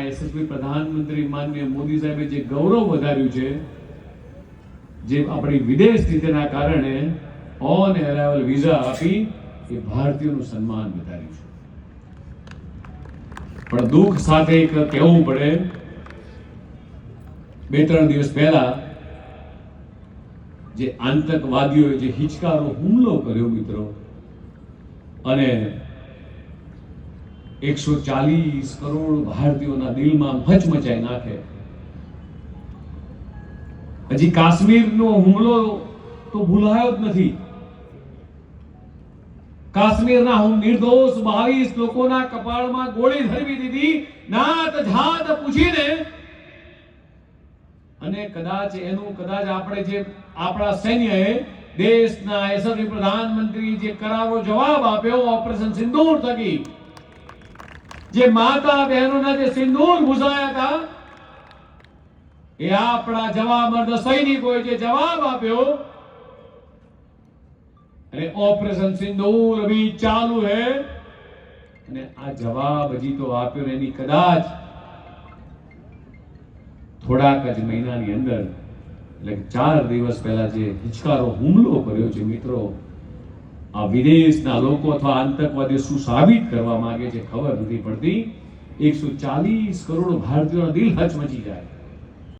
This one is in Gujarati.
યશસ્વી પ્રધાનમંત્રી માનનીય મોદી સાહેબે જે ગૌરવ વધાર્યું છે, જે આપણી વિદેશ નીતિના કારણે ઓન એરાઇવલ વિઝા આપી, એ ભારતીયોનું સન્માન વધાર્યું છે. પણ દુઃખ સાથે એક કહેવું પડે બે ત્રણ દિવસ પહેલા જે આતંકવાદીઓએ જે હિચકારો હુમલો કર્યો મિત્રો, અને એકસો ચાલીસ કરોડ ભારતીયોના દિલમાં હચમચાઈ નાખે. હજી કાશ્મીરનો હુમલો તો ભૂલાયો જ નથી. કાશ્મીરના નિર્દોષ બાવીસ લોકોના કપાળમાં ગોળી ધરવી દીધી, નાત જાત પૂછીને. અને કદાચ એનું, કદાચ આપણે જે, આપણા સૈન્યએ દેશના યશસ્વી પ્રધાનમંત્રી જે કરારો જવાબ આપ્યો, ઓપરેશન સિંદૂર થકી. જે માતા બહેનોના જે સિંદૂર ઘુસાયા હતા, એ આપણા જવાબમર્દ સૈનિકોએ જે જવાબ આપ્યો અને ઓપરેશન સિંદૂર અભી ચાલુ હે. અને આ જવાબ હજી તો આપ્યો ને એની કદાચ થોડાક જ મહિનાની અંદર, એટલે ચાર દિવસ પહેલા જે હિચકારો હુમલો કર્યો છે મિત્રો આ વિદેશના લોકો અથવા આતંકવાદી શું સાબિત કરવા માંગે છે ખબર નથી પડતી. એકસો ચાલીસ કરોડ ભારતીયોના દિલ હચમચી જાય.